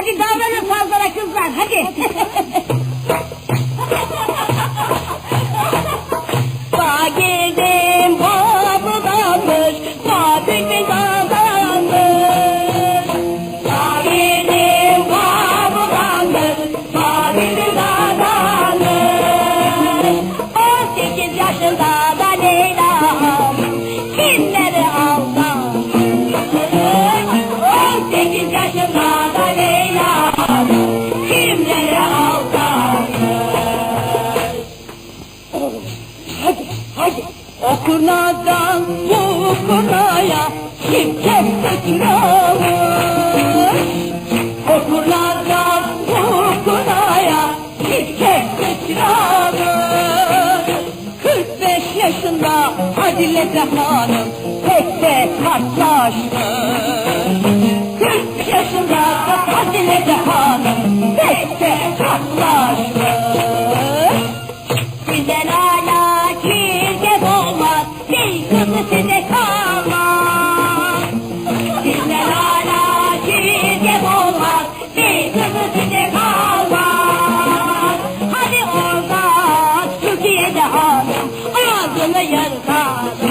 Hadi davranın fazlara kızlar hadi. Bağ girdim babudanmış, bağ Kurnadan bu kurnaya kim kesse kiramış. O kurnadan bu kurnaya kim kesse kiramış. 45 yaşında Adile Hanım pek de tatlaşmış. 40 yaşında Adile Hanım pek de tatlaşmış. Güzel hala çirkef olmaz, değil kızı size kalmaz. Güzel hala çirkef olmaz, değil kızı size kalmaz. Hadi orada Türkiye'de hanım, ağzını yırtar.